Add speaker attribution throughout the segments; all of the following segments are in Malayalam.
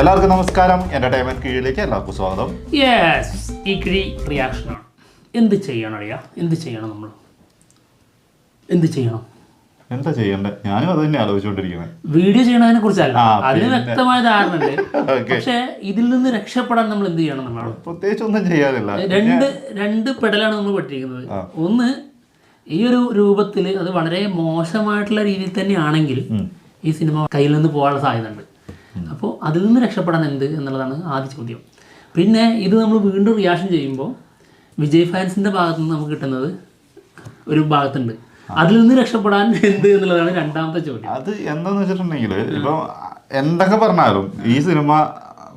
Speaker 1: എല്ലാവർക്കും നമസ്കാരം. എന്റർടൈൻമെന്റ് കീഴിലേക്ക് എല്ലാവർക്കും സ്വാഗതം.
Speaker 2: യെസ് ഈക്വലി റിയാക്ഷനാണ് എന്ത് ചെയ്യണം അറിയാ എന്ത് ചെയ്യണം നമ്മൾ എന്ത് ചെയ്യണം?
Speaker 1: എന്താ ചെയ്യണ്ടേ? ഞാനും അത് തന്നെ ആലോചിച്ചുകൊണ്ടിരിക്കുന്നത്
Speaker 2: വീഡിയോ ചെയ്യണതിനെ കുറിച്ചല്ല. അതിന് വ്യക്തമായ ധാരണ പക്ഷെ ഇതിൽ നിന്ന് രക്ഷപ്പെടാൻ നമ്മൾ എന്ത് ചെയ്യണം എന്നുള്ളതാണ്
Speaker 1: പ്രത്യേകിച്ച് ഒന്നും ചെയ്യാറില്ല
Speaker 2: രണ്ട് രണ്ട് പെടലാണ് നമ്മൾ പെട്ടിരിക്കുന്നത്. ഒന്ന് ഈ ഒരു രൂപത്തിൽ അത് വളരെ മോശമായിട്ടുള്ള രീതിയിൽ തന്നെയാണെങ്കിൽ ഈ സിനിമ കയ്യിൽ നിന്ന് പോകാനുള്ള സാധ്യത ഉണ്ട് അപ്പോൾ അതിൽ നിന്ന് രക്ഷപ്പെടാൻ എന്ത് എന്നുള്ളതാണ് ആദ്യ ചോദ്യം. പിന്നെ ഇത് നമ്മൾ വീണ്ടും റിയാക്ഷൻ ചെയ്യുമ്പോൾ വിജയ് ഫാൻസിന്റെ ഭാഗത്ത് നിന്ന് നമുക്ക് കിട്ടുന്നത് ഒരു ഭാഗത്തുണ്ട്. അതിൽ നിന്ന് രക്ഷപ്പെടാൻ എന്ത് എന്നുള്ളതാണ് രണ്ടാമത്തെ ചോദ്യം.
Speaker 1: അത് എന്താന്ന് വെച്ചിട്ടുണ്ടെങ്കിൽ ഇപ്പം എന്തൊക്കെ പറഞ്ഞാലും ഈ സിനിമ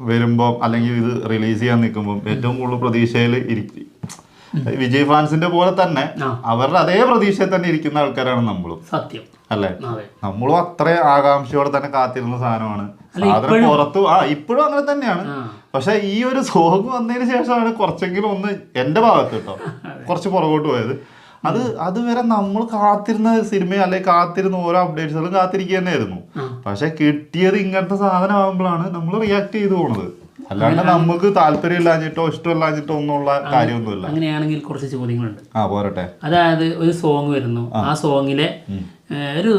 Speaker 1: വരുമ്പോൾ അല്ലെങ്കിൽ ഇത് റിലീസ് ചെയ്യാൻ നിൽക്കുമ്പോൾ ഏറ്റവും കൂടുതൽ പ്രതീക്ഷയിൽ ഇരിക്കും വിജയ് ഫാൻസിന്റെ പോലെ തന്നെ. അവരുടെ അതേ പ്രതീക്ഷയിൽ തന്നെ ഇരിക്കുന്ന ആൾക്കാരാണ് നമ്മളും.
Speaker 2: സത്യം.
Speaker 1: അല്ലെ? നമ്മളും അത്ര ആകാംക്ഷയോടെ തന്നെ കാത്തിരുന്ന സാധനമാണ്. സാധനം പുറത്തു ആ ഇപ്പോഴും അങ്ങനെ തന്നെയാണ്. പക്ഷെ ഈ ഒരു സോങ് വന്നതിന് ശേഷമാണ് കുറച്ചെങ്കിലും ഒന്ന് എന്റെ ഭാഗത്ത് കേട്ടോ. കുറച്ച് പുറകോട്ട് പോയത്. അത് അതുവരെ നമ്മൾ കാത്തിരുന്ന സിനിമ അല്ലെങ്കിൽ കാത്തിരുന്ന ഓരോ അപ്ഡേറ്റ്സുകളും കാത്തിരിക്കുക തന്നെയായിരുന്നു. പക്ഷെ കിട്ടിയത് ഇങ്ങനത്തെ സാധനം ആകുമ്പോഴാണ് നമ്മൾ റിയാക്ട് ചെയ്തു പോണത്. അല്ലാണ്ട് നമുക്ക് താല്പര്യം ഇല്ലാഞ്ഞിട്ടോ ഇഷ്ടമില്ലാഞ്ഞിട്ടോ ഒന്നുള്ള കാര്യമൊന്നുമില്ല.
Speaker 2: അങ്ങനെയാണെങ്കിൽ കുറച്ച് ചോദ്യങ്ങളുണ്ട്.
Speaker 1: ആ പോരട്ടെ.
Speaker 2: അതായത് ഒരു സോങ് വരുന്നു. ആ. സോങ്ങിലെ ഒരു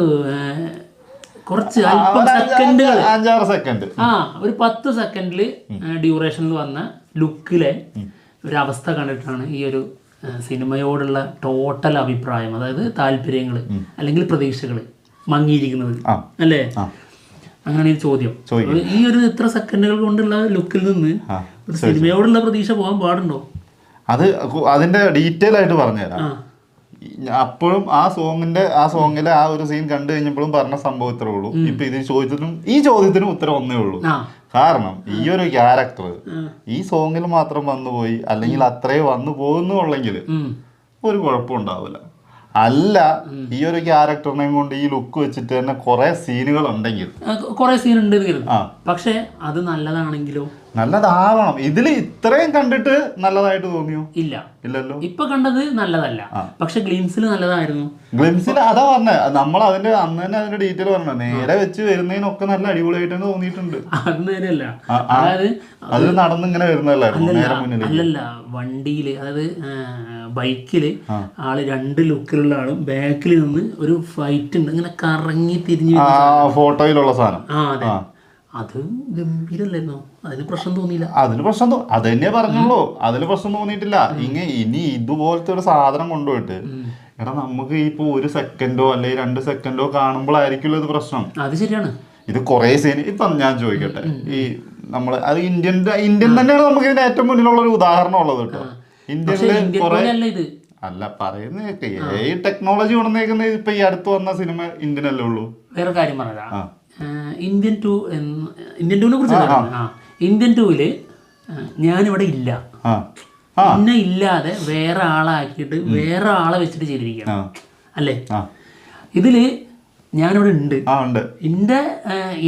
Speaker 2: കുറച്ച് അല്പം സെക്കൻഡുകൾ
Speaker 1: അഞ്ചാറ് സെക്കൻഡ്
Speaker 2: ആ ഒരു പത്ത് സെക്കൻഡിൽ ഡ്യൂറേഷനിൽ വന്ന ലുക്കിലെ ഒരു അവസ്ഥ കണ്ടിട്ടാണ് ഈ ഒരു സിനിമയോടുള്ള ടോട്ടൽ അഭിപ്രായം അതായത് താല്പര്യങ്ങൾ അല്ലെങ്കിൽ പ്രതീക്ഷകൾ മങ്ങിയിരിക്കുന്നത്. അല്ലേ?
Speaker 1: ആ.
Speaker 2: അങ്ങനെയാണ് ഈ ചോദ്യം. ഈ ഒരു ഇത്ര സെക്കൻഡുകൾ കൊണ്ടുള്ള ലുക്കിൽ നിന്ന്. ഒരു സിനിമയോടുള്ള പ്രതീക്ഷ പോകാൻ പാടുണ്ടോ?
Speaker 1: അത് അതിന്റെ ഡീറ്റെയിൽ ആയിട്ട് പറഞ്ഞുതരാം. അപ്പോഴും ആ സോങ്ങിന്റെ ആ സോങ്ങിലെ ആ ഒരു സീൻ കണ്ടു കഴിഞ്ഞപ്പോഴും പറഞ്ഞ സംഭവം ഇത്രേ ഉള്ളൂ. ഇപ്പൊ ഇതിന് ചോദ്യത്തിനും ഈ ചോദ്യത്തിനും ഉത്തരം ഒന്നേ ഉള്ളൂ. കാരണം ഈ ഒരു ക്യാരക്ടർ ഈ സോങ്ങിൽ മാത്രം വന്നു പോയി അല്ലെങ്കിൽ അത്രേ വന്നു പോകുന്നുള്ളെങ്കിൽ ഒരു കുഴപ്പം ഉണ്ടാവില്ല അല്ല ഈ ഒരു ക്യാരക്ടറിനെ കൊണ്ട് ഈ ലുക്ക് വെച്ചിട്ട് തന്നെ കുറെ സീനുകൾ ഉണ്ടെങ്കിൽ.
Speaker 2: കുറെ സീൻ ഉണ്ട് പക്ഷേ അത് നല്ലതാണെങ്കിലോ?
Speaker 1: നല്ലതാവണം. ഇതിൽ ഇത്രയും കണ്ടിട്ട് നല്ലതായിട്ട് തോന്നിയോ?
Speaker 2: ഇല്ല.
Speaker 1: ഇല്ലല്ലോ.
Speaker 2: ഇപ്പൊ കണ്ടത് നല്ലതല്ല. പക്ഷെ ഗ്ലിംസിൽ നല്ലതായിരുന്നു.
Speaker 1: ഗ്ലിംസിൽ അതാ പറഞ്ഞ. നമ്മൾ അതിന്റെ അന്ന് തന്നെ അതിന്റെ ഡീറ്റെയിൽ പറഞ്ഞു നേരെ വെച്ച് വരുന്നതിനൊക്കെ നല്ല അടിപൊളിയായിട്ട് തന്നെ തോന്നിയിട്ടുണ്ട്
Speaker 2: അത് നേരെയല്ല. അതായത്
Speaker 1: അതിൽ നടന്നിങ്ങനെ വരുന്നതല്ലായിരുന്നു.
Speaker 2: അല്ലല്ല വണ്ടിയിൽ അതായത് ബൈക്കിൽ ആൾ രണ്ട് ലുക്കിലുള്ള ആളും ബാക്കിൽ നിന്ന് ഒരു ഫൈറ്റ് ഉണ്ട്. ഇങ്ങനെ കറങ്ങി തിരിഞ്ഞു
Speaker 1: ഫോട്ടോയിലുള്ള സാധനം.
Speaker 2: ആ അതെ. അത് ഗംഭീരല്ലായിരുന്നു അതിന് പ്രശ്നം തോന്നിയില്ല.
Speaker 1: അതിന് പ്രശ്നം അത് തന്നെ പറഞ്ഞുള്ളൂ. അതിന് പ്രശ്നം തോന്നിയിട്ടില്ല. ഇങ്ങനെ ഇനി ഇതുപോലത്തെ ഒരു സാധനം കൊണ്ടുപോയിട്ട് എടാ നമുക്ക് ഇപ്പൊ ഒരു സെക്കൻഡോ അല്ലെങ്കിൽ രണ്ട് സെക്കൻഡോ കാണുമ്പോഴായിരിക്കുമല്ലോ ഇത് പ്രശ്നം.
Speaker 2: അത് ശരിയാണ്.
Speaker 1: ഇത് കുറെ സീൻ ഇപ്പൊ ഞാൻ ചോദിക്കട്ടെ. ഈ നമ്മൾ അത് ഇന്ത്യൻ ഇന്ത്യൻ തന്നെയാണ് നമുക്ക് ഇതിന് ഏറ്റവും മുന്നിലുള്ള ഒരു ഉദാഹരണം ഉള്ളത് കേട്ടോ. അല്ല പറയുന്ന ടെക്നോളജി കൊണ്ടുവന്നേക്കുന്ന ഇപ്പൊ ഈ അടുത്ത് വന്ന സിനിമ ഇന്ത്യൻ അല്ലേ ഉള്ളൂ.
Speaker 2: വേറെ കാര്യം പറഞ്ഞതാ. ഇന്ത്യൻ ടു ഇന്ത്യൻ ടൂവിനെ കുറിച്ച് ഇന്ത്യൻ ടൂവിൽ ഞാനിവിടെ ഇല്ല. എന്നെ ഇല്ലാതെ വേറെ ആളാക്കിയിട്ട് വേറെ ആളെ വെച്ചിട്ട്
Speaker 1: ചെയ്തിരിക്കണം
Speaker 2: അല്ലേ? ഇതിൽ ഞാനിവിടെ ഉണ്ട്.
Speaker 1: ആ ഉണ്ട്.
Speaker 2: എന്റെ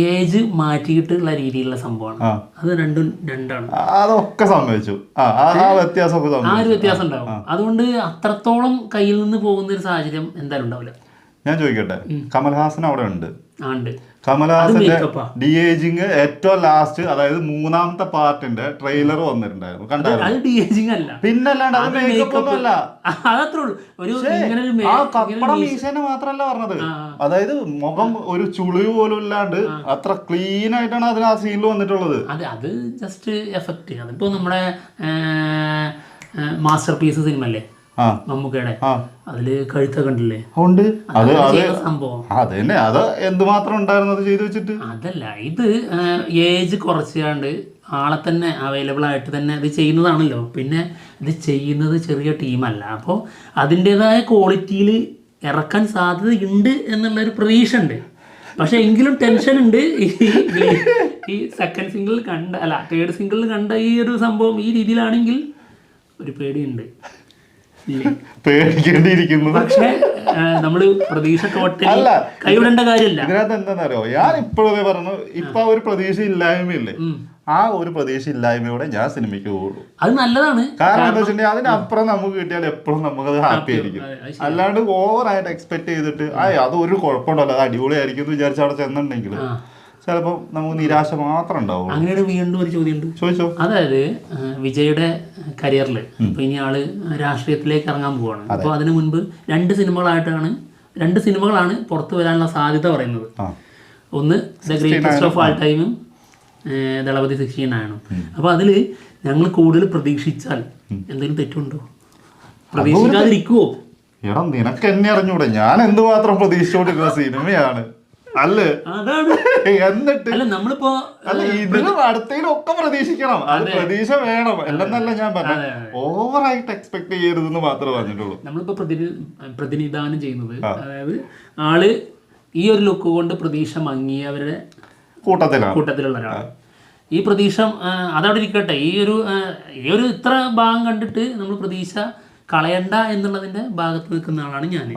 Speaker 2: ഏജ് മാറ്റിയിട്ടുള്ള രീതിയിലുള്ള സംഭവമാണ്. അത് രണ്ടും രണ്ടാണ്.
Speaker 1: അതൊക്കെ സംഭവിച്ചു ആ വ്യത്യാസമൊക്കെ
Speaker 2: ആ ഒരു വ്യത്യാസം ഉണ്ടാവും. അതുകൊണ്ട് അത്രത്തോളം കയ്യിൽ നിന്ന് പോകുന്ന ഒരു സാഹചര്യം എന്തായാലും ഉണ്ടാവില്ല.
Speaker 1: ഞാൻ ചോദിക്കട്ടെ? കമൽഹാസൻ അവിടെ ഉണ്ട്.
Speaker 2: ആ ഉണ്ട്. Makeup
Speaker 1: ഡി ഏജിങ് ഏറ്റവും ലാസ്റ്റ് അതായത് മൂന്നാമത്തെ പാർട്ടിന്റെ ട്രെയിലർ വന്നിട്ടുണ്ടായിരുന്നു. കണ്ടായിരുന്നു?
Speaker 2: അല്ല.
Speaker 1: പിന്നല്ലാണ്ട് അത് മേക്കപ്പ് ഒന്നും അല്ല ആ കപ്പട മീശനെ മാത്രല്ല പറഞ്ഞത്. അതായത് മുഖം ഒരു ചുളിവ് പോലും ഇല്ലാണ്ട് അത്ര ക്ലീൻ ആയിട്ടാണ് അതിന് ആ സീനിൽ വന്നിട്ടുള്ളത്.
Speaker 2: അത് അത് ജസ്റ്റ് എഫക്റ്റ് അതിപ്പോ നമ്മുടെ മാസ്റ്റർ പീസ് സിനിമ അല്ലേ? മമ്മൂക്കയുടെ അതിൽ കഴുത്തൊക്കെ കണ്ടില്ലേ?
Speaker 1: ഉണ്ട്. അത്
Speaker 2: സംഭവം.
Speaker 1: അത് തന്നെ. അത് എന്തുമാത്രം ഉണ്ടായിരുന്നത് ചെയ്തു വെച്ചിട്ട്?
Speaker 2: അതല്ല ഇത് ഏജ് കുറച്ചാണ്ട് ആളെ തന്നെ അവൈലബിൾ ആയിട്ട് തന്നെ ഇത് ചെയ്യുന്നതാണല്ലോ. പിന്നെ ഇത് ചെയ്യുന്നത് ചെറിയ ടീമല്ല. അപ്പോൾ അതിന്റെതായ ക്വാളിറ്റിയിൽ ഇറക്കാൻ സാധ്യതയുണ്ട് എന്നുള്ളൊരു പ്രതീക്ഷ ഉണ്ട് പക്ഷെ എങ്കിലും ടെൻഷൻ ഉണ്ട്. ഈ സെക്കൻഡ് സിംഗിൾ കണ്ട അല്ല തേർഡ് സിംഗിളിൽ കണ്ട ഈ ഒരു സംഭവം ഈ രീതിയിലാണെങ്കിൽ ഒരു പേടിയുണ്ട്.
Speaker 1: പേടിക്കേണ്ടിയിരിക്കുന്നു.
Speaker 2: പക്ഷേ നമ്മൾ പ്രതീക്ഷ
Speaker 1: അല്ല.
Speaker 2: കൈവിടേണ്ട കാര്യമില്ല.
Speaker 1: ഇതിനകത്ത് എന്താണെന്നറിയോ ഞാൻ ഇപ്പോഴേ പറഞ്ഞു ഇപ്പൊ ഒരു പ്രതീക്ഷ ഇല്ലായ്മയില്ലേ. ആ ഒരു പ്രതീക്ഷ ഇല്ലായ്മയോടെ ഞാൻ സിനിമയ്ക്ക് പോകുള്ളൂ.
Speaker 2: അത് നല്ലതാണ്.
Speaker 1: കാരണം എന്താ വെച്ചിട്ടുണ്ടെങ്കിൽ അതിനപ്പുറം നമുക്ക് കിട്ടിയാൽ എപ്പോഴും നമുക്ക് അത് ഹാപ്പി ആയിരിക്കും. അല്ലാണ്ട് ഓവറായിട്ട് എക്സ്പെക്ട് ചെയ്തിട്ട് ആ അത് ഒരു കുഴപ്പമുണ്ടല്ലോ അത് അടിപൊളിയായിരിക്കും എന്ന് വിചാരിച്ച് അവിടെ ചെന്നിട്ടുണ്ടെങ്കിൽ. ചിലപ്പോൾ നമുക്ക് നിരാശ മാത്രം ഉണ്ടാവും
Speaker 2: അങ്ങനെയാണ് വീണ്ടും ഒരു ചോദ്യമുണ്ട്
Speaker 1: ചോദിച്ചോ?
Speaker 2: അതായത് വിജയുടെ കരിയറിൽ ഇപ്പൊ ഇനി ആൾ രാഷ്ട്രീയത്തിലേക്ക് ഇറങ്ങാൻ പോവാണ്. അപ്പോൾ അതിനു മുൻപ് രണ്ട് സിനിമകളായിട്ടാണ് രണ്ട് സിനിമകളാണ് പുറത്തു വരാനുള്ള സാധ്യത പറയുന്നത്. ഒന്ന് ദ ഗ്രേറ്റസ്റ്റ് ഓഫ് ആൾ ടൈമും ദളപതി സിക്സ്റ്റീൻ ആണ് അപ്പോൾ അതിൽ ഞങ്ങൾ കൂടുതൽ പ്രതീക്ഷിച്ചാൽ എന്തെങ്കിലും തെറ്റുണ്ടോ? പ്രതീക്ഷിക്കാതിരിക്കുവോ?
Speaker 1: എടാ നിനക്ക് എന്നെ അറിഞ്ഞൂടെ. ഞാൻ എന്തുമാത്രം പ്രതീക്ഷിച്ചോണ്ടിരുന്ന സിനിമയാണ്. അല്ലേ.
Speaker 2: അതാണ്.
Speaker 1: എന്നിട്ട്
Speaker 2: അല്ല നമ്മളിപ്പോ
Speaker 1: അല്ല ഇതിലും അടുത്തതിലും ഒക്കെ പ്രതീക്ഷിക്കണം. അത് പ്രതീക്ഷ വേണം. എല്ലെന്നല്ല ഞാൻ പറഞ്ഞത്. ഓവറായിട്ട് എക്സ്പെക്ട് ചെയ്യരുതെന്ന് മാത്രമേ പറഞ്ഞിട്ടുള്ളൂ.
Speaker 2: നമ്മളിപ്പോ പ്രതിനി പ്രതിനിധാനം ചെയ്യുന്നത്. അതായത് ആൾ ഈ ഒരു ലുക്ക് കൊണ്ട് പ്രതീക്ഷ മങ്ങിയവരുടെ
Speaker 1: കൂട്ടത്തിലാണ്.
Speaker 2: കൂട്ടത്തിലുള്ള ഒരാൾ ഈ പ്രതീക്ഷ അതവിടെ ഇരിക്കട്ടെ. ഈ ഒരു ഈ ഒരു ഇത്ര ഭാഗം കണ്ടിട്ട് നമ്മൾ പ്രതീക്ഷ കളയണ്ട എന്നുള്ളതിന്റെ ഭാഗത്ത് നിൽക്കുന്ന ആളാണ് ഞാൻ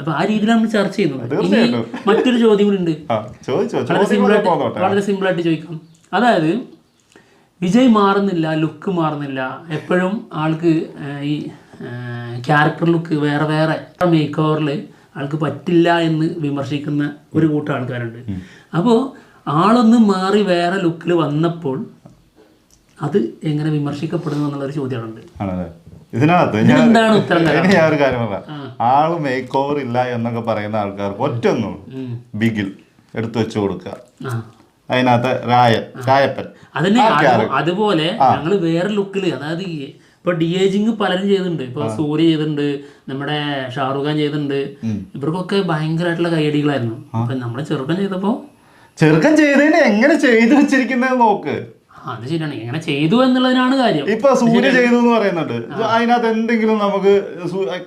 Speaker 2: അപ്പൊ ആ രീതിയിലാണ് നമ്മൾ ചർച്ച ചെയ്യുന്നത് ഇനി മറ്റൊരു ചോദ്യം കൂടി ഉണ്ട്. വളരെ സിമ്പിൾ ആയിട്ട് വളരെ സിമ്പിൾ ആയിട്ട് ചോദിക്കാം. അതായത് വിജയ് മാറുന്നില്ല ലുക്ക് മാറുന്നില്ല എപ്പോഴും ആൾക്ക് ഈ ക്യാരക്ടർ ലുക്ക് വേറെ വേറെ മേക്ക് ഓവറിൽ ആൾക്ക് പറ്റില്ല എന്ന് വിമർശിക്കുന്ന ഒരു കൂട്ടം ആൾക്കാരുണ്ട്. അപ്പോൾ ആളൊന്ന് മാറി വേറെ ലുക്കിൽ വന്നപ്പോൾ അത് എങ്ങനെ വിമർശിക്കപ്പെടുന്നു എന്നുള്ളൊരു ചോദ്യമുണ്ട്
Speaker 1: ഇതിനകത്ത് ഞാൻ? ഇനി ഒരു കാര്യം പറയാം ആൾ മേക്ക് ഓവർ ഇല്ല എന്നൊക്കെ പറയുന്ന ആൾക്കാർക്ക് ഒറ്റൊന്നും. ബിഗിൽ എടുത്തു വെച്ചു കൊടുക്കുക അതിനകത്ത് രായൻ രായപ്പൻ.
Speaker 2: അതന്നെ അതുപോലെ ഞങ്ങൾ വേറെ ലുക്കിൽ അതായത് ഇപ്പൊ ഡി ഏജിങ് പലരും ചെയ്തിട്ടുണ്ട്. ഇപ്പൊ സൂര്യ ചെയ്തിട്ടുണ്ട് നമ്മുടെ ഷാറുഖ് ഖാൻ ചെയ്തിട്ടുണ്ട്. ഇവർക്കൊക്കെ ഭയങ്കരമായിട്ടുള്ള കൈയടികളായിരുന്നു അപ്പൊ നമ്മളെ ചെറുക്കൻ ചെയ്തപ്പോ
Speaker 1: ചെറുക്കൻ ചെയ്തതിന് എങ്ങനെ ചെയ്തു വെച്ചിരിക്കുന്നത് നോക്ക്.
Speaker 2: അത് ശരിയാണ്. എങ്ങനെ ചെയ്തു എന്നുള്ളതിനാണ് കാര്യം.
Speaker 1: ഇപ്പൊ സൂര്യ ചെയ്തു എന്ന് പറയുന്നുണ്ട്. അതിനകത്ത് എന്തെങ്കിലും നമുക്ക്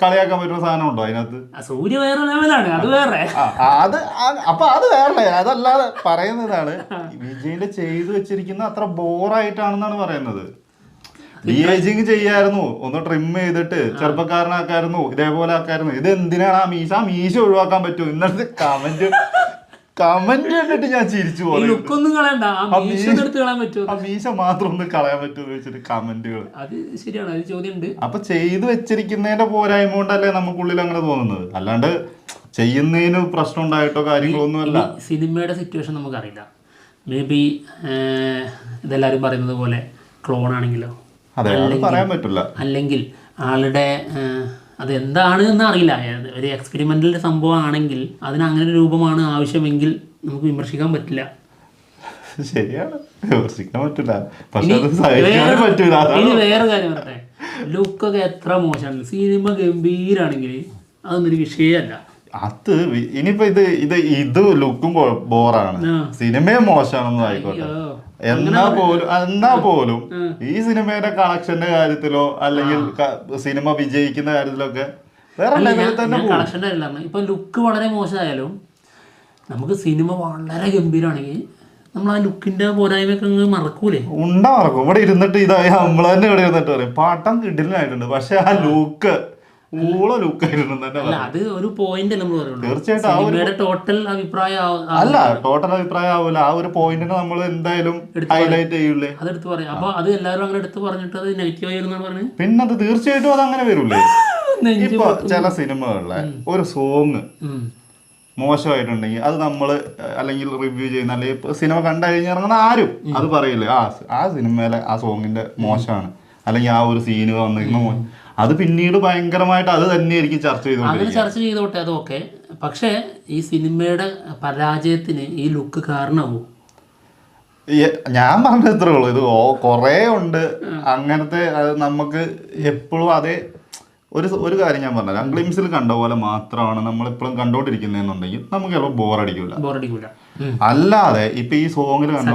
Speaker 1: കളിയാക്കാൻ പറ്റുന്ന സാധനം ഉണ്ടോ അതിനകത്ത്?
Speaker 2: സൂര്യ വേറെ ലെവലാണ്. അത് വേറെ.
Speaker 1: അത് അപ്പൊ അത് വേറെ. അതല്ലാതെ പറയുന്നതാണ് വിജയിന്റെ ചെയ്തു വെച്ചിരിക്കുന്ന അത്ര ബോറായിട്ടാണെന്നാണ് പറയുന്നത്. ഡി ഏജിങ് ചെയ്യായിരുന്നു. ഒന്ന് ട്രിം ചെയ്തിട്ട് ചെറുപ്പക്കാരനാക്കായിരുന്നു ഇതേപോലെ ആക്കായിരുന്നു. ഇത് എന്തിനാണ് ആ മീശ? ആ മീശ ഒഴിവാക്കാൻ പറ്റുമോ? ഇന്നത്തെ കമന്റ് കമന്റ് കണ്ടിട്ട് ഞാൻ ചിരിച്ചു പോയി.
Speaker 2: ലുക്കൊന്നും കളയണ്ട. ആ മീശ എടുത്ത് കളയാൻ പറ്റുമോ?
Speaker 1: ആ മീശ മാത്രം ഒന്ന് കളയാൻ പറ്റുമോ വെച്ചിട്ട് കമന്റുകൾ
Speaker 2: അത് ശരിയാണ് അത് ചോദ്യമുണ്ട്.
Speaker 1: അപ്പൊ ചെയ്തു വെച്ചിരിക്കുന്നതിന്റെ പോരായ്മ കൊണ്ടല്ലേ നമുക്കുള്ളിൽ അങ്ങനെ തോന്നുന്നത്? അല്ലാണ്ട് ചെയ്യുന്നതിന് പ്രശ്നം ഉണ്ടായിട്ടോ കാര്യങ്ങളൊന്നും അല്ല
Speaker 2: സിനിമയുടെ സിറ്റുവേഷൻ നമുക്കറിയില്ല. മേ ബി ഇതെല്ലാവരും പറയുന്നത് പോലെ ക്ലോൺ ആണെങ്കിലോ?
Speaker 1: പറയാൻ പറ്റില്ല.
Speaker 2: അല്ലെങ്കിൽ ആളുടെ അതെന്താണ് എന്ന് അറിയില്ല ഒരു എക്സ്പെരിമെന്റൽ സംഭവമാണെങ്കിൽ അതിന് അങ്ങനെ ഒരു രൂപമാണ് ആവശ്യമെങ്കിൽ നമുക്ക് വിമർശിക്കാൻ പറ്റില്ല.
Speaker 1: ശരിയാണ്. വിമർശിക്കാൻ പറ്റില്ല. പക്ഷെ
Speaker 2: ഇനി
Speaker 1: അത് സഹിക്കാനും
Speaker 2: വേറെ- കാര്യം പറയട്ടെ. ലുക്കൊക്കെ എത്ര മോശമാണ്. സിനിമ ഗംഭീരാണെങ്കിൽ അതൊന്നൊരു വിഷയമല്ല.
Speaker 1: അത് ഇനിയിപ്പോ ഇത് ഇത് ഇത് ലുക്കും ബോറാണ്. സിനിമയും മോശമാണെന്നും ആയിക്കോട്ടെ. എന്നാ പോലും എന്നാ പോലും ഈ സിനിമയുടെ കളക്ഷന്റെ കാര്യത്തിലോ അല്ലെങ്കിൽ സിനിമ വിജയിക്കുന്ന കാര്യത്തിലൊക്കെ വേറെ ലെവലിൽ തന്നെ
Speaker 2: കളക്ഷന്റെ ഇപ്പൊ ലുക്ക് വളരെ മോശമായാലും നമുക്ക് സിനിമ വളരെ ഗംഭീരമാണെങ്കിൽ നമ്മൾ ആ ലുക്കിന്റെ പോരായ്മയൊക്കെ അങ്ങ് മറക്കൂലേ?
Speaker 1: ഉണ്ടാ മറക്കും. ഇവിടെ ഇരുന്നിട്ട് ഇതായി നമ്മൾ തന്നെ ഇവിടെ ഇരുന്നിട്ട് പറയും. പാട്ടം കിടിലായിട്ടുണ്ട് പക്ഷെ ആ ലുക്ക്
Speaker 2: അല്ല അത് ഒരു പോയിന്റ് നമ്മൾ പറയുള്ളൂ.
Speaker 1: തീർച്ചയായിട്ടും
Speaker 2: ടോട്ടൽ അഭിപ്രായം
Speaker 1: അല്ല ടോട്ടൽ അഭിപ്രായം ആവില്ല ആ ഒരു പോയിന്റിനെ നമ്മൾ എന്തായാലും ഹൈലൈറ്റ് ചെയ്യൂലേ.
Speaker 2: അതെടുത്ത് പറയാം. അപ്പൊ അത് എല്ലാവരും അങ്ങനെ എടുത്ത് പറഞ്ഞിട്ട് അത് നെഗറ്റീവ് ആയിരുന്നാണ് പറഞ്ഞത്?
Speaker 1: പിന്നെ അത് തീർച്ചയായിട്ടും അത് അങ്ങനെ വരൂലേ. ഇപ്പൊ ചില സിനിമകളിലെ ഒരു സോങ്. മോശമായിട്ടുണ്ടെങ്കിൽ അത് നമ്മൾ അല്ലെങ്കിൽ റിവ്യൂ ചെയ്യുന്ന അല്ലെങ്കിൽ സിനിമ കണ്ടു കഴിഞ്ഞിറങ്ങുന്ന ആരും അത് പറയില്ലേ. ആ ആ സിനിമയിലെ ആ സോങ്ങിന്റെ മോശമാണ്. അല്ലെങ്കിൽ ആ ഒരു സീന് വന്നിരുന്ന അത് പിന്നീട് ഭയങ്കരമായിട്ട് അത് തന്നെയായിരിക്കും ചർച്ച
Speaker 2: അങ്ങനെ ചർച്ച ചെയ്തോട്ടെ അതൊക്കെ. പക്ഷേ ഈ സിനിമയുടെ പരാജയത്തിന് ഈ ലുക്ക് കാരണമാവും
Speaker 1: ഞാൻ പറഞ്ഞ ഇത്രേ ഉള്ളൂ. ഇത് ഓ- കുറേ ഉണ്ട്. അങ്ങനത്തെ അത് നമുക്ക് എപ്പോഴും അതേ ഒരു ഒരു കാര്യം ഞാൻ പറഞ്ഞത് ഗ്ലിംസിൽ കണ്ട പോലെ മാത്രമാണ് നമ്മൾ ഇപ്പോഴും കണ്ടോണ്ടിരിക്കുന്നതെന്നുണ്ടെങ്കിൽ നമുക്ക് ചിലപ്പോൾ ബോറടിക്കില്ല
Speaker 2: ബോറടിക്കൂല.
Speaker 1: അല്ലാതെ ഇപ്പൊ ഈ സോങ്ങിൽ കണ്ട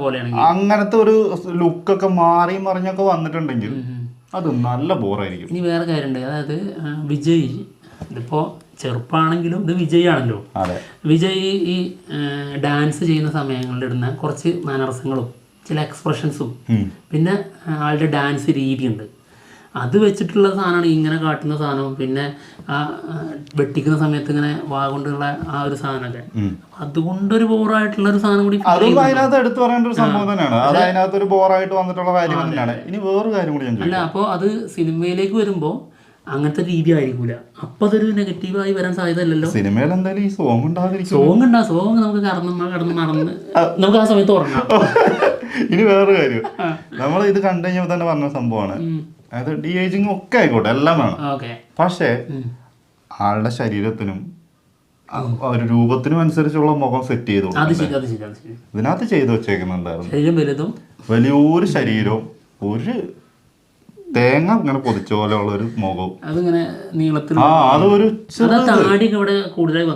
Speaker 1: പോലെ അങ്ങനത്തെ ഒരു ലുക്കൊക്കെ മാറി മറിഞ്ഞൊക്കെ വന്നിട്ടുണ്ടെങ്കിൽ അത് നല്ല ബോറായിരിക്കും.
Speaker 2: ഇനി വേറെ കാര്യമുണ്ട്. അതായത് വിജയ് ഇതിപ്പോൾ ചെറുപ്പമാണെങ്കിലും ഇത് വിജയ് ആണല്ലോ
Speaker 1: അതെ.
Speaker 2: വിജയ് ഈ ഡാൻസ് ചെയ്യുന്ന സമയങ്ങളിൽ ഇടുന്ന കുറച്ച് മാനർസങ്ങളും ചില എക്സ്പ്രഷൻസും. പിന്നെ ആളുടെ ഡാൻസ് രീതിയുണ്ട്. അത് വെച്ചിട്ടുള്ള സാധനമാണ് ഇങ്ങനെ കാട്ടുന്ന സാധനവും. പിന്നെ ആ വെട്ടിക്കുന്ന സമയത്ത് ഇങ്ങനെ വാ കൊണ്ടുള്ള ആ ഒരു സാധനമൊക്കെ. അതുകൊണ്ടൊരു ബോറായിട്ടുള്ള ഒരു സാധനം കൂടി feel
Speaker 1: അതും അതിനകത്ത് എടുത്തു പറയേണ്ട ഒരു സംഭവം തന്നെയാണ്. അത് അതിനകത്ത് ഒരു ബോറായിട്ട് വന്നിട്ടുള്ള കാര്യം തന്നെയാണ്. ഇനി വേറൊരു കാര്യം കൂടി
Speaker 2: അല്ല അപ്പോൾ അത് സിനിമയിലേക്ക് വരുമ്പോൾ അങ്ങനത്തെ രീതി ആയിരിക്കൂല. അപ്പൊ അതൊരു നെഗറ്റീവായി വരാൻ സാധ്യതയല്ലല്ലോ.
Speaker 1: സിനിമയിൽ എന്തായാലും ഈ സോങ് ഉണ്ടാതിരിക്കും
Speaker 2: സോങ് ഉണ്ടാ സോങ് നമുക്ക് കടന്ന് കടന്ന് നടന്ന് നമുക്ക് ആ സമയത്ത് ഉറങ്ങാം.
Speaker 1: ഇനി വേറൊരു കാര്യം. നമ്മൾ ഇത് കണ്ടു കഴിഞ്ഞപ്പോൾ തന്നെ പറഞ്ഞ സംഭവമാണ്. അതായത് ഡി ഏജിങ് ഒക്കെ ആയിക്കോട്ടെ എല്ലാം വേണം. പക്ഷേ ആളുടെ ശരീരത്തിനും ഒരു രൂപത്തിനും അനുസരിച്ചുള്ള മുഖം സെറ്റ് ചെയ്തു ഇതിനകത്ത് ചെയ്തു വെച്ചേക്കുന്നുണ്ടായിരുന്നു. വലിയൊരു ശരീരവും ഒരു തേങ്ങ ഇങ്ങനെ പൊതിച്ച ഉള്ള ഒരു മുഖവും.
Speaker 2: അതിങ്ങനെ നീളത്തിൽ
Speaker 1: ആ
Speaker 2: അതൊരു കൂടുതലായി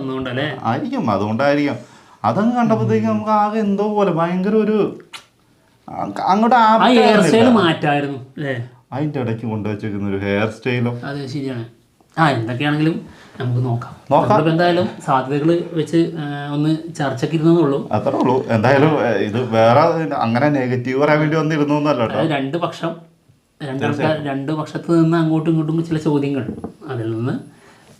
Speaker 1: ആയിരിക്കും അതുകൊണ്ടായിരിക്കാം. അതങ്ങ് കണ്ടപ്പോഴത്തേക്ക് നമുക്ക് ആകെ എന്തോ പോലെ ഭയങ്കര ഒരു അങ്ങോട്ട്.
Speaker 2: മാറ്റായിരുന്നു
Speaker 1: അതിന്റെ ഇടയ്ക്ക് കൊണ്ടുവച്ചേക്കുന്ന ഒരു ഹെയർ സ്റ്റൈലും
Speaker 2: അതെ ശരിയാണ്. ആ എന്തൊക്കെയാണെങ്കിലും നമുക്ക് നോക്കാം.
Speaker 1: നോക്കാം.
Speaker 2: എന്തായാലും സാധ്യതകൾ വെച്ച് ഒന്ന് ചർച്ചയ്ക്ക് ഇരുന്നുള്ളൂ
Speaker 1: അത്രേ ഉള്ളൂ. എന്തായാലും ഇത് വേറെ അങ്ങനെ നെഗറ്റീവ് പറയാൻ വേണ്ടി വന്നിരുന്നു എന്നല്ല
Speaker 2: രണ്ട് പക്ഷം രണ്ട് പക്ഷത്ത് നിന്ന് അങ്ങോട്ടും ഇങ്ങോട്ടും ചില ചോദ്യങ്ങൾ. അതിൽ നിന്ന്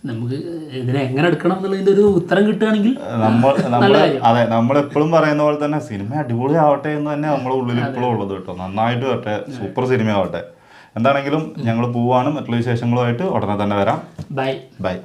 Speaker 2: നമുക്ക് ഇതിനെ എങ്ങനെ എടുക്കണം എന്നുള്ളതിന്റെ ഒരു ഉത്തരം കിട്ടുകയാണെങ്കിൽ
Speaker 1: നമ്മൾ നമ്മൾ അതെ നമ്മൾ എപ്പോഴും പറയുന്ന പോലെ തന്നെ സിനിമ അടിപൊളി ആവട്ടെ എന്ന് തന്നെ നമ്മുടെ ഉള്ളിൽ ഇപ്പോഴും ഉള്ളത് കേട്ടോ. നന്നായിട്ട് വരട്ടെ സൂപ്പർ സിനിമ ആവട്ടെ. എന്താണെങ്കിലും ഞങ്ങൾ പോവാണ് മറ്റുള്ള വിശേഷങ്ങളുമായിട്ട് ഉടനെ തന്നെ വരാം.
Speaker 2: ബൈ.
Speaker 1: ബൈ.